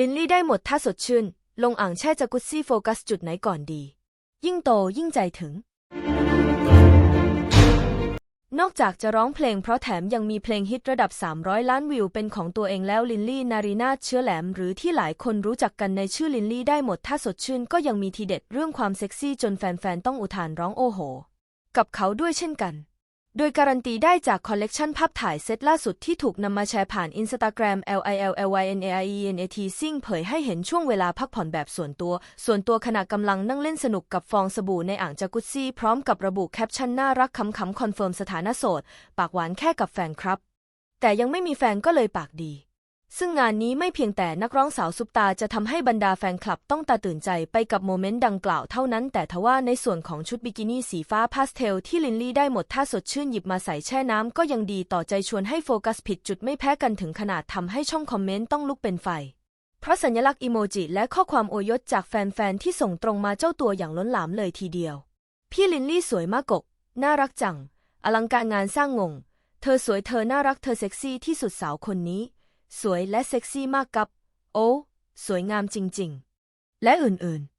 ลินลี่ได้หมดถ้าสดชื่น ลงอ่างแช่จากุซซี่โฟกัสจุดไหนก่อนดี ยิ่งโตยิ่งใจถึง นอกจากจะร้องเพลงเพราะแถมยังมีเพลงฮิตระดับ 300 ล้านวิวเป็นของตัวเองแล้วลินลี่นารีนาเชื้อแหลม หรือที่หลายคนรู้จักกันในชื่อลินลี่ได้หมดถ้าสดชื่น ก็ยังมีทีเด็ดเรื่องความเซ็กซี่จนแฟนๆต้องอุทานร้องโอโห กับเขาด้วยเช่นกัน โดยการันตีได้จากคอลเลกชันภาพถ่ายเซตล่าสุดที่ถูกนำมาแชร์ผ่านอินสตาแกรม L I L L Y N A I E N A T ซิ่งเผยให้เห็นช่วงเวลาพักผ่อนแบบส่วนตัว ส่วนตัวขณะกำลังนั่งเล่นสนุกกับฟองสบู่ในอ่างจากุซี่ พร้อมกับระบุแคปชั่นน่ารักขำๆคอนเฟิร์มสถานะโสด ปากหวานแค่กับแฟนครับ แต่ยังไม่มีแฟนก็เลยปากดี ซึ่งงานนี้ไม่เพียงแต่นักร้องสาวซุปตาจะทำให้บรรดาแฟนคลับต้องตาตื่นใจไปกับโมเมนต์ดังกล่าวเท่านั้น แต่ทว่าในส่วนของชุดบิกินี่สีฟ้าพาสเทลที่ลินลี่ได้หมดท่าสดชื่นหยิบมาใส่แช่น้ำก็ยังดีต่อใจชวนให้โฟกัสผิดจุดไม่แพ้กันถึงขนาดทำให้ช่องคอมเมนต์ต้องลุกเป็นไฟ เพราะสัญลักษณ์อีโมจิและข้อความอวยยศจากแฟนๆที่ส่งตรงมาเจ้าตัวอย่างล้นหลามเลยทีเดียว พี่ลินลี่สวยมากกก น่ารักจัง อลังการงานสร้างงง เธอสวยเธอน่ารักเธอเซ็กซี่ที่สุดสาวคนนี้ สวยและเซ็กซี่มากกับ โอ้ สวยงามจริง ๆ และอื่น ๆ